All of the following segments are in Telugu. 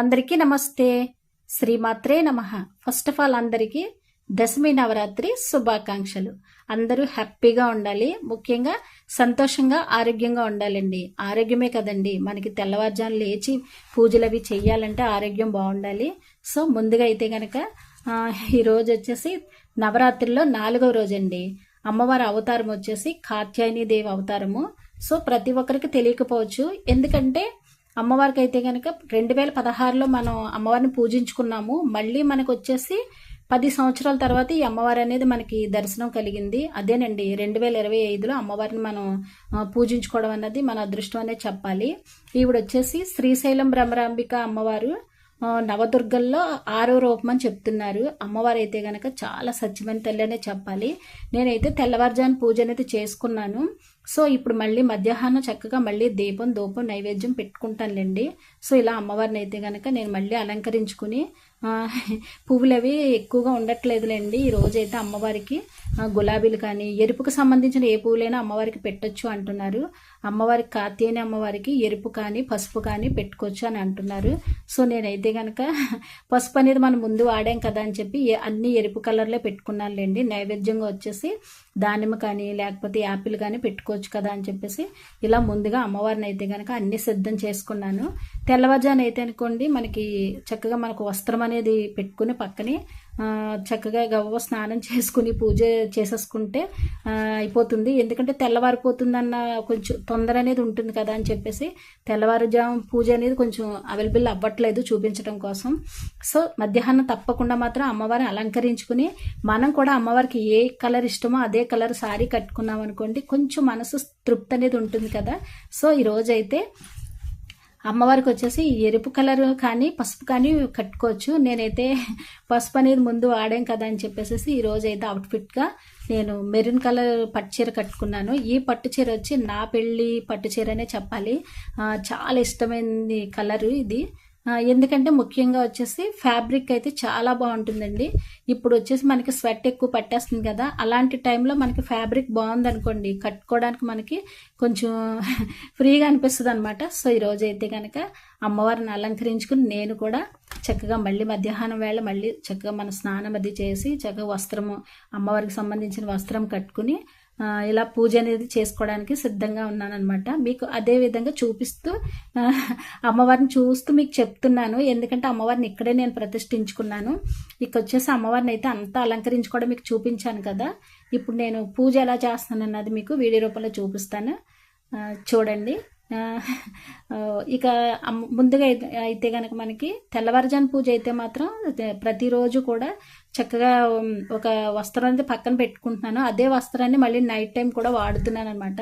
అందరికీ నమస్తే. శ్రీమాత్రే నమ. ఫస్ట్ ఆఫ్ ఆల్ అందరికీ దశమి నవరాత్రి శుభాకాంక్షలు. అందరూ హ్యాపీగా ఉండాలి. ముఖ్యంగా సంతోషంగా ఆరోగ్యంగా ఉండాలండి. ఆరోగ్యమే కదండి. మనకి తెల్లవారుజాము లేచి పూజలు అవి చేయాలంటే ఆరోగ్యం బాగుండాలి. సో ముందుగా అయితే కనుక ఈరోజు వచ్చేసి నవరాత్రిలో నాలుగవ రోజండి. అమ్మవారి అవతారం వచ్చేసి కాత్యాయని దేవి అవతారము. సో ప్రతి ఒక్కరికి తెలియకపోవచ్చు. ఎందుకంటే అమ్మవారికి అయితే కనుక రెండు వేల పదహారులో మనం అమ్మవారిని పూజించుకున్నాము. మళ్ళీ మనకు వచ్చేసి పది సంవత్సరాల తర్వాత ఈ అమ్మవారి అనేది మనకి దర్శనం కలిగింది. అదేనండి రెండు వేల ఇరవై ఐదులో అమ్మవారిని మనం పూజించుకోవడం అన్నది మన అదృష్టం అనేది చెప్పాలి. ఈవిడ వచ్చేసి శ్రీశైలం భ్రమరాంబిక అమ్మవారు నవదుర్గల్లో ఆరో రూపం అని చెప్తున్నారు. అమ్మవారు అయితే కనుక చాలా సత్యమైన తల్లి అనే చెప్పాలి. నేనైతే తెల్లవారుజాను పూజ అనేది చేసుకున్నాను. సో ఇప్పుడు మళ్ళీ మధ్యాహ్నం చక్కగా మళ్ళీ దీపం దూపం నైవేద్యం పెట్టుకుంటానులేండి. సో ఇలా అమ్మవారిని అయితే కనుక నేను మళ్ళీ అలంకరించుకుని పువ్వులు అవి ఎక్కువగా ఉండట్లేదులేండి. ఈ రోజైతే అమ్మవారికి గులాబీలు కానీ ఎరుపుకు సంబంధించిన ఏ పువ్వులైనా అమ్మవారికి పెట్టొచ్చు అంటున్నారు. అమ్మవారికి కాతేని అమ్మవారికి ఎరుపు కానీ పసుపు కానీ పెట్టుకోవచ్చు అని అంటున్నారు. సో నేనైతే కనుక పసుపు అనేది మనం ముందు వాడాం కదా అని చెప్పి అన్ని ఎరుపు కలర్లో పెట్టుకున్నానులేండి. నైవేద్యంగా వచ్చేసి దానిమ్మ కానీ లేకపోతే యాపిల్ కానీ పెట్టుకోవచ్చు కదా అని చెప్పేసి ఇలా ముందుగా అమ్మవారిని అయితే కనుక అన్ని సిద్ధం చేసుకున్నాను. తెల్లవారుజాను అయితే అనుకోండి మనకి చక్కగా మనకు వస్త్రం అనేది పెట్టుకుని పక్కనే చక్కగా గవ్వ స్నానం చేసుకుని పూజ చేసేసుకుంటే అయిపోతుంది. ఎందుకంటే తెల్లవారిపోతుందన్న కొంచెం తొందర అనేది ఉంటుంది కదా అని చెప్పేసి తెల్లవారుజాము పూజ అనేది కొంచెం అవైలబుల్ అవ్వట్లేదు చూపించడం కోసం. సో మధ్యాహ్నం తప్పకుండా మాత్రం అమ్మవారిని అలంకరించుకుని మనం కూడా అమ్మవారికి ఏ కలర్ ఇష్టమో అదే కలర్ సారీ కట్టుకున్నాం అనుకోండి కొంచెం మనసు తృప్తి అనేది ఉంటుంది కదా. సో ఈరోజైతే అమ్మవారికి వచ్చేసి ఎరుపు కలర్ కానీ పసుపు కానీ కట్టుకోవచ్చు. నేనైతే పసుపు అనేది ముందు వాడాం కదా అని చెప్పేసి ఈరోజు అయితే అవుట్ఫిట్గా నేను మెరూన్ కలర్ పట్టు చీర కట్టుకున్నాను. ఈ పట్టు చీర వచ్చి నా పెళ్ళి పట్టు చీరనే చెప్పాలి చాలా ఇష్టమైనది కలరు ఇది. ఎందుకంటే ముఖ్యంగా వచ్చేసి ఫ్యాబ్రిక్ అయితే చాలా బాగుంటుందండి. ఇప్పుడు వచ్చేసి మనకి స్వెట్ ఎక్కువ పట్టేస్తుంది కదా అలాంటి టైంలో మనకి ఫ్యాబ్రిక్ బాగుందనుకోండి కట్టుకోవడానికి మనకి కొంచెం ఫ్రీగా అనిపిస్తుంది అనమాట సో ఈరోజు అయితే కనుక అమ్మవారిని అలంకరించుకుని నేను కూడా చక్కగా మళ్ళీ మధ్యాహ్నం వేళ మళ్ళీ చక్కగా మన స్నానం అది చేసి చక్కగా వస్త్రము అమ్మవారికి సంబంధించిన వస్త్రం కట్టుకుని ఇలా పూజ అనేది చేసుకోవడానికి సిద్ధంగా ఉన్నానమాట మీకు అదే విధంగా చూపిస్తూ అమ్మవారిని చూస్తూ మీకు చెప్తున్నాను. ఎందుకంటే అమ్మవారిని ఇక్కడే నేను ప్రతిష్ఠించుకున్నాను. ఇక వచ్చేసి అమ్మవారిని అయితే అంతా అలంకరించుకోవడం మీకు చూపించాను కదా. ఇప్పుడు నేను పూజ ఎలా చేస్తాను అన్నది మీకు వీడియో రూపంలో చూపిస్తాను. చూడండి. ఇక ముందుగా అయితే కనుక మనకి తెల్లవారుజాను పూజ అయితే మాత్రం ప్రతిరోజు కూడా చక్కగా ఒక వస్త్రం అనేది పక్కన పెట్టుకుంటున్నాను. అదే వస్త్రాన్ని మళ్ళీ నైట్ టైం కూడా వాడుతున్నాను అనమాట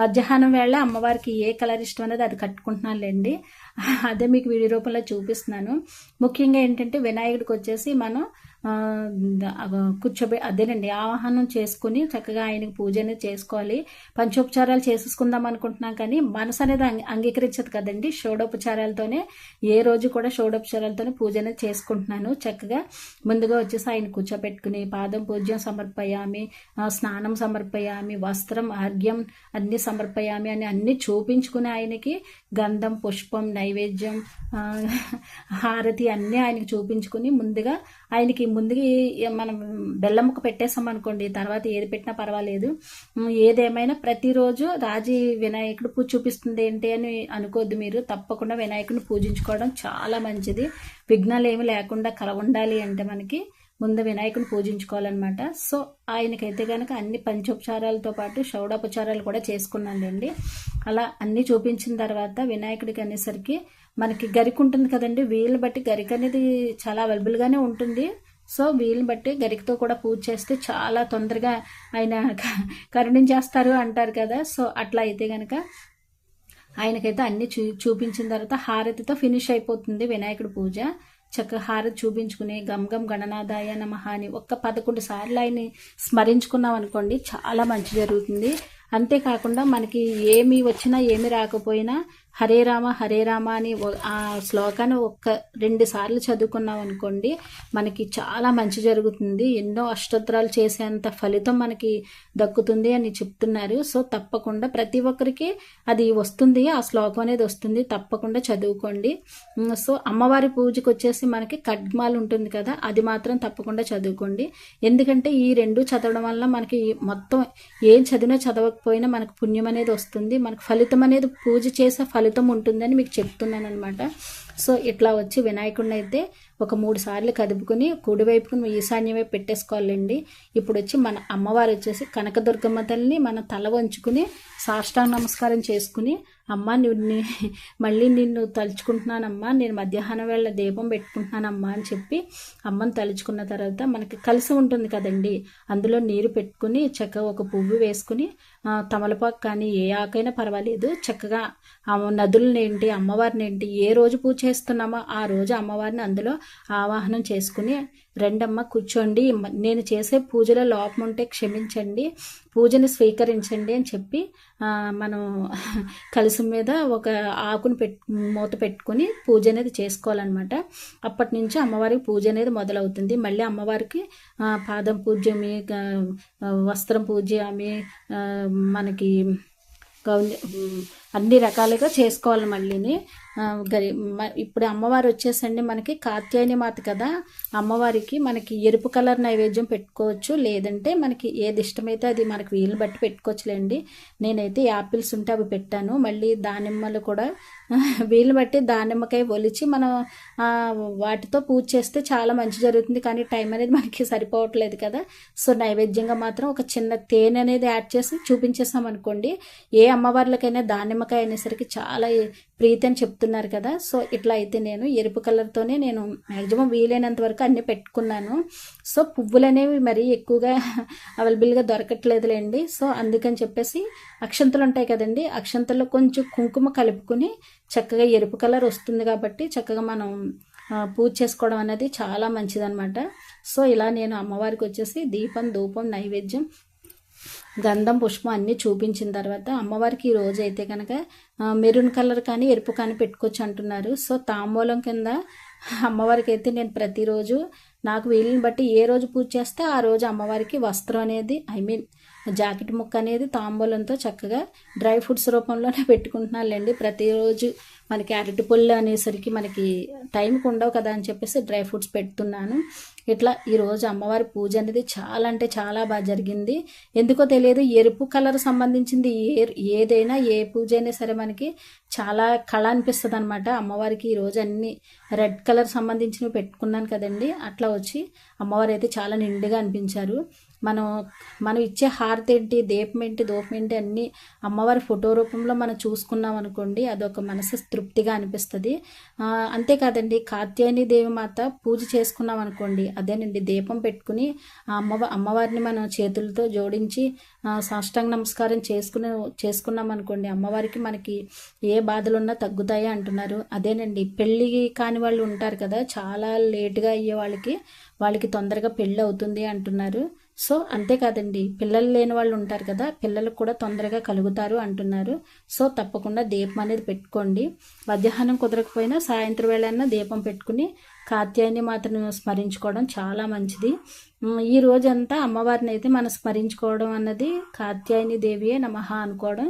మధ్యాహ్నం వేళ అమ్మవారికి ఏ కలర్ ఇష్టం అనేది అది కట్టుకుంటున్నాను లేండి అదే మీకు వీడియో రూపంలో చూపిస్తున్నాను. ముఖ్యంగా ఏంటంటే వినాయకుడికి వచ్చేసి మనం కూర్చోబె అదేనండి. ఆవాహనం చేసుకుని చక్కగా ఆయనకి పూజ అనేది చేసుకోవాలి. పంచోపచారాలు చేసేసుకుందాం అనుకుంటున్నాం కానీ మనసు అనేది అంగీకరించదు కదండి. షోడోపచారాలతోనే ఏ రోజు కూడా షోడోపచారాలతోనే పూజ అనేది చేసుకుంటున్నాను. చక్కగా ముందుగా వచ్చేసి ఆయన కూర్చోబెట్టుకుని పాదం పూజ్యం సమర్పయామి స్నానం సమర్పయామి వస్త్రం ఆర్ఘ్యం అన్ని సమర్పయామి అని అన్ని చూపించుకుని ఆయనకి గంధం పుష్పం నైవేద్యం హారతి అన్నీ ఆయనకి చూపించుకుని ముందుగా ఆయనకి ముందుకి మనం బెల్లం ముక్క పెట్టేసాం అనుకోండి తర్వాత ఏది పెట్టినా పర్వాలేదు. ఏదేమైనా ప్రతిరోజు రాజీ వినాయకుడు పూజ చూపిస్తుంది ఏంటి అని అనుకోద్దు మీరు. తప్పకుండా వినాయకుడిని పూజించుకోవడం చాలా మంచిది. విఘ్నాలు ఏమి లేకుండా కల ఉండాలి అంటే మనకి ముందు వినాయకుని పూజించుకోవాలన్నమాట. సో ఆయనకైతే కనుక అన్ని పంచోపచారాలతో పాటు షౌడోపచారాలు కూడా చేసుకున్నానండి. అలా అన్నీ చూపించిన తర్వాత వినాయకుడికి అనేసరికి మనకి గరిక ఉంటుంది కదండి వీలు బట్టి గరిక అనేది చాలా అవైలబుల్గానే ఉంటుంది. సో వీళ్ళని బట్టి గరికతో కూడా పూజ చేస్తే చాలా తొందరగా ఆయన కరుణించేస్తారు అంటారు కదా. సో అట్లా అయితే కనుక ఆయనకైతే అన్ని చూ చూపించిన తర్వాత హారతితో ఫినిష్ అయిపోతుంది వినాయకుడి పూజ. చక్కగా హారతి చూపించుకుని గమ్ గమ్ గణనాదాయ నమ అని ఒక్క పదకొండు సార్లు ఆయన్ని స్మరించుకున్నాం అనుకోండి చాలా మంచి జరుగుతుంది. అంతేకాకుండా మనకి ఏమి వచ్చినా ఏమి రాకపోయినా హరే రామ హరే రామ అని ఆ శ్లోకాన్ని ఒక్క రెండు సార్లు చదువుకున్నాం అనుకోండి మనకి చాలా మంచి జరుగుతుంది. ఎన్నో అష్టోత్తరాలు చేసేంత ఫలితం మనకి దక్కుతుంది అని చెప్తున్నారు. సో తప్పకుండా ప్రతి ఒక్కరికి అది వస్తుంది ఆ శ్లోకం అనేది వస్తుంది. తప్పకుండా చదువుకోండి. సో అమ్మవారి పూజకు వచ్చేసి మనకి ఖడ్మాలు ఉంటుంది కదా అది మాత్రం తప్పకుండా చదువుకోండి. ఎందుకంటే ఈ రెండు చదవడం వల్ల మనకి మొత్తం ఏం చదివినా చదవకపోయినా మనకు పుణ్యం అనేది వస్తుంది. మనకు ఫలితం అనేది పూజ చేసే ఫలితం ఉంటుందని మీకు చెప్తున్నాను అనమాట సో ఇట్లా వచ్చి వినాయకుడిని అయితే ఒక మూడు సార్లు కదుపుకుని కుడివైపుకుని ఈశాన్య వైపు పెట్టేసుకోవాలండి. ఇప్పుడు వచ్చి మన అమ్మవారు వచ్చేసి కనకదుర్గమ్మ తల్లిని మన తల వంచుకుని సాష్టాంగ నమస్కారం చేసుకుని అమ్మ నిన్ను మళ్ళీ నిన్ను తలుచుకుంటున్నానమ్మా నేను మధ్యాహ్నం వేళ దీపం పెట్టుకుంటున్నానమ్మా అని చెప్పి అమ్మని తలుచుకున్న తర్వాత మనకి కలిసి ఉంటుంది కదండి. అందులో నీరు పెట్టుకుని చక్క ఒక పువ్వు వేసుకుని తమలపాకు కానీ ఏ ఆకైనా పర్వాలేదు. చక్కగా నదులనేంటి నదులని ఏంటి అమ్మవారిని ఏంటి ఏ రోజు పూజ చేస్తున్నామో ఆ రోజు అమ్మవారిని అందులో ఆవాహనం చేసుకుని రెండమ్మ కూర్చోండి. నేను చేసే పూజలో లోపం ఉంటే క్షమించండి పూజని స్వీకరించండి అని చెప్పి మనం కలుసు మీద ఒక ఆకుని పెట్ మూత పెట్టుకుని పూజ అనేది చేసుకోవాలన్నమాట. అప్పటి నుంచి అమ్మవారికి పూజ అనేది మొదలవుతుంది. మళ్ళీ అమ్మవారికి పాదం పూజ్యమి వస్త్రం పూజ్యమి అమి మనకి అన్ని రకాలుగా చేసుకోవాలి మళ్ళీని. గరి ఇప్పుడు అమ్మవారు వచ్చేసండి మనకి కాత్యాయని మాత కదా. అమ్మవారికి మనకి ఎరుపు కలర్ నైవేద్యం పెట్టుకోవచ్చు. లేదంటే మనకి ఏది ఇష్టమైతే అది మనకి వీలు బట్టి పెట్టుకోవచ్చులేండి. నేనైతే యాపిల్స్ ఉంటే అవి పెట్టాను. మళ్ళీ దానిమ్మలు కూడా వీలు బట్టి దానిమ్మకాయ ఒలిచి మనం వాటితో పూజ చేస్తే చాలా మంచి జరుగుతుంది. కానీ టైం అనేది మనకి సరిపోవట్లేదు కదా. సో నైవేద్యంగా మాత్రం ఒక చిన్న తేనె అనేది యాడ్ చేసి చూపించేసాం అనుకోండి. ఏ అమ్మవార్లకైనా దానిమ్మకాయ అనేసరికి చాలా ప్రీతి అని చెప్తున్నారు కదా. సో ఇట్లా అయితే నేను ఎరుపు కలర్తోనే నేను మ్యాక్సిమం వీలైనంత వరకు అన్నీ పెట్టుకున్నాను. సో పువ్వులు అనేవి మరీ ఎక్కువగా అవైలబుల్గా దొరకట్లేదులేండి. సో అందుకని చెప్పేసి అక్షంతలు ఉంటాయి కదండి. అక్షంతలో కొంచెం కుంకుమ కలుపుకుని చక్కగా ఎరుపు కలర్ వస్తుంది కాబట్టి చక్కగా మనం పూజ చేసుకోవడం అనేది చాలా మంచిదన్నమాట. సో ఇలా నేను అమ్మవారికి వచ్చేసి దీపం ధూపం నైవేద్యం గంధం పుష్పం అన్నీ చూపించిన తర్వాత అమ్మవారికి ఈ రోజు అయితే కనుక మెరూన్ కలర్ కానీ ఎరుపు కానీ పెట్టుకోవచ్చు అంటున్నారు. సో తాంబూలం కింద అమ్మవారికి అయితే నేను ప్రతిరోజు నాకు వీలుని బట్టి ఏ రోజు పూజ చేస్తే ఆ రోజు అమ్మవారికి వస్త్రం అనేది ఐ మీన్ జాకెట్ ముక్క అనేది తాంబూలంతో చక్కగా డ్రై ఫ్రూట్స్ రూపంలోనే పెట్టుకుంటున్నానులేండి. ప్రతిరోజు మనకి అరటి అనేసరికి మనకి టైంకి ఉండవు కదా అని చెప్పేసి డ్రై ఫ్రూట్స్ పెడుతున్నాను. ఇట్లా ఈరోజు అమ్మవారి పూజ అనేది చాలా అంటే చాలా బాగా జరిగింది. ఎందుకో తెలియదు ఎరుపు కలర్ సంబంధించింది ఏ ఏదైనా ఏ పూజ అయినా సరే మనకి చాలా కళ అనిపిస్తుంది అనమాట అమ్మవారికి ఈరోజు అన్ని రెడ్ కలర్ సంబంధించినవి పెట్టుకున్నాను కదండి. అట్లా వచ్చి అమ్మవారు అయితే చాలా నిండుగా అనిపించారు. మనం మనం ఇచ్చే హారతి ఏంటి దీపం ఏంటి దూపం ఏంటి అన్నీ అమ్మవారి ఫోటో రూపంలో మనం చూసుకున్నాం అనుకోండి అదొక మనసు తృప్తిగా అనిపిస్తుంది. అంతేకాదండి కాత్యాయని దేవి మాత పూజ చేసుకున్నాం అనుకోండి అదేనండి దీపం పెట్టుకుని ఆ అమ్మవ అమ్మవారిని మనం చేతులతో జోడించి సాష్టాంగ నమస్కారం చేసుకుని చేసుకున్నాం అనుకోండి అమ్మవారికి మనకి ఏ బాధలున్నా తగ్గుతాయి అంటున్నారు. అదేనండి పెళ్ళి కాని వాళ్ళు ఉంటారు కదా చాలా లేటుగా అయ్యే వాళ్ళకి వాళ్ళకి తొందరగా పెళ్ళి అవుతుంది అంటున్నారు. సో అంతేకాదండి పిల్లలు లేని వాళ్ళు ఉంటారు కదా పిల్లలకు కూడా తొందరగా కలుగుతారు అంటున్నారు. సో తప్పకుండా దీపం అనేది పెట్టుకోండి. మధ్యాహ్నం కుదరకపోయినా సాయంత్రం వేళైనా దీపం పెట్టుకుని కాత్యాయని మాతను స్మరించుకోవడం చాలా మంచిది. ఈ రోజంతా అమ్మవారిని అయితే మనం స్మరించుకోవడం అన్నది కాత్యాయని దేవియే నమః అనుకోవడం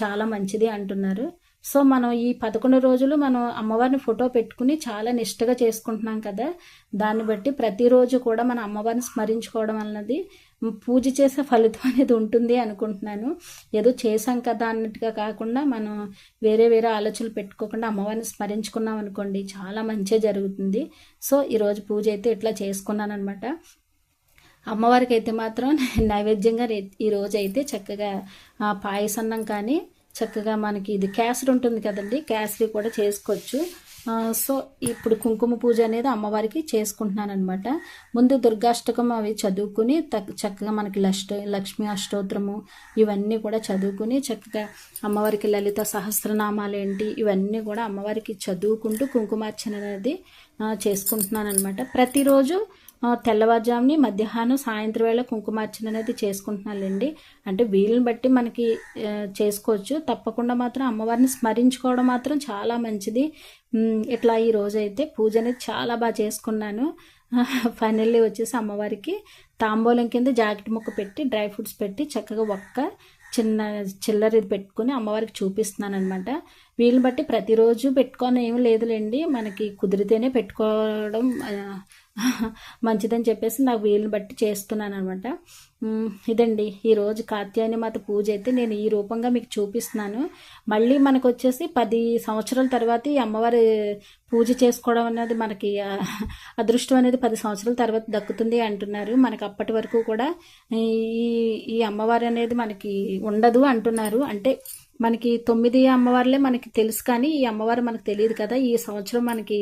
చాలా మంచిది అంటున్నారు. సో మనం ఈ పదకొండు రోజులు మనం అమ్మవారిని ఫోటో పెట్టుకుని చాలా నిష్టగా చేసుకుంటున్నాం కదా. దాన్ని బట్టి ప్రతిరోజు కూడా మన అమ్మవారిని స్మరించుకోవడం అన్నది పూజ చేసే ఫలితం అనేది ఉంటుంది అనుకుంటున్నాను. ఏదో చేసాం కదా అన్నట్టుగా కాకుండా మనం వేరే వేరే ఆలోచనలు పెట్టుకోకుండా అమ్మవారిని స్మరించుకున్నాం అనుకోండి చాలా మంచిగా జరుగుతుంది. సో ఈరోజు పూజ అయితే ఇట్లా చేసుకున్నాను అనమాట అమ్మవారికి అయితే మాత్రం నైవేద్యంగా ఈరోజు ఈ రోజు అయితే చక్కగా పాయసన్నం కానీ చక్కగా మనకి ఇది క్యాసర్ ఉంటుంది కదండి క్యాసరి కూడా చేసుకోవచ్చు. సో ఇప్పుడు కుంకుమ పూజ అనేది అమ్మవారికి చేసుకుంటున్నాను అనమాట ముందు దుర్గాష్టకం అవి చదువుకుని తక్- చక్కగా మనకి లష్ట లక్ష్మీ అష్టోత్తరము ఇవన్నీ కూడా చదువుకుని చక్కగా అమ్మవారికి లలిత సహస్రనామాలు ఏంటి ఇవన్నీ కూడా అమ్మవారికి చదువుకుంటూ కుంకుమార్చన అనేది చేసుకుంటున్నాను అనమాట ప్రతిరోజు తెల్లవారుజాముని మధ్యాహ్నం సాయంత్రం వేళ కుంకుమార్చన అనేది చేసుకుంటున్నానండి. అంటే వీలుని బట్టి మనకి చేసుకోవచ్చు. తప్పకుండా మాత్రం అమ్మవారిని స్మరించుకోవడం మాత్రం చాలా మంచిది. ఇట్లా ఈ రోజు అయితే పూజ అనేది చాలా బాగా చేసుకున్నాను. ఫైనల్లీ వచ్చేసి అమ్మవారికి తాంబూలం కింద జాకెట్ ముక్క పెట్టి డ్రై ఫ్రూట్స్ పెట్టి చక్కగా ఒక్క చిన్న చిల్లర ఇది పెట్టుకుని అమ్మవారికి చూపిస్తున్నాను అనమాట వీళ్ళని బట్టి ప్రతిరోజు పెట్టుకొని ఏం లేదులేండి. మనకి కుదిరితేనే పెట్టుకోవడం మంచిదని చెప్పేసి నాకు వీళ్ళని బట్టి చేస్తున్నాను అనమాట ఇదండి. ఈరోజు కాత్యాయని మాత పూజ అయితే నేను ఈ రూపంగా మీకు చూపిస్తున్నాను. మళ్ళీ మనకు వచ్చేసి పది సంవత్సరాల తర్వాత ఈ అమ్మవారి పూజ చేసుకోవడం అనేది మనకి అదృష్టం అనేది పది సంవత్సరాల తర్వాత దక్కుతుంది అంటున్నారు. మనకి అప్పటి వరకు కూడా ఈ ఈ అమ్మవారి అనేది మనకి ఉండదు అంటున్నారు. అంటే మనకి తొమ్మిది అమ్మవార్లే మనకి తెలుసు కానీ ఈ అమ్మవారు మనకు తెలియదు కదా. ఈ సంవత్సరం మనకి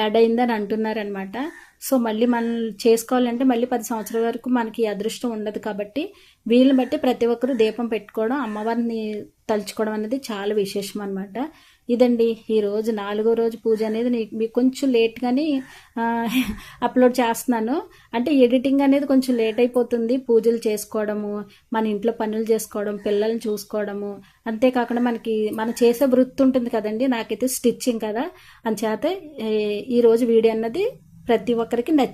యాడ్ అయిందని అంటున్నారనమాట సో మళ్ళీ మనం చేసుకోవాలంటే మళ్ళీ పది సంవత్సరాల వరకు మనకి అదృష్టం ఉండదు కాబట్టి వీళ్ళని బట్టి ప్రతి ఒక్కరు దీపం పెట్టుకోవడం అమ్మవారిని తలుచుకోవడం అనేది చాలా విశేషం అనమాట ఇదండి ఈరోజు నాలుగో రోజు పూజ అనేది మీకు కొంచెం లేట్గానే అప్లోడ్ చేస్తున్నాను. అంటే ఎడిటింగ్ అనేది కొంచెం లేట్ అయిపోతుంది. పూజలు చేసుకోవడము మన ఇంట్లో పనులు చేసుకోవడం పిల్లల్ని చూసుకోవడము. అంతేకాకుండా మనకి మనం చేసే వృత్తి ఉంటుంది కదండి నాకైతే స్టిచ్చింగ్ కదా. అంచేత ఈరోజు వీడియో అన్నది ప్రతి ఒక్కరికి నచ్చి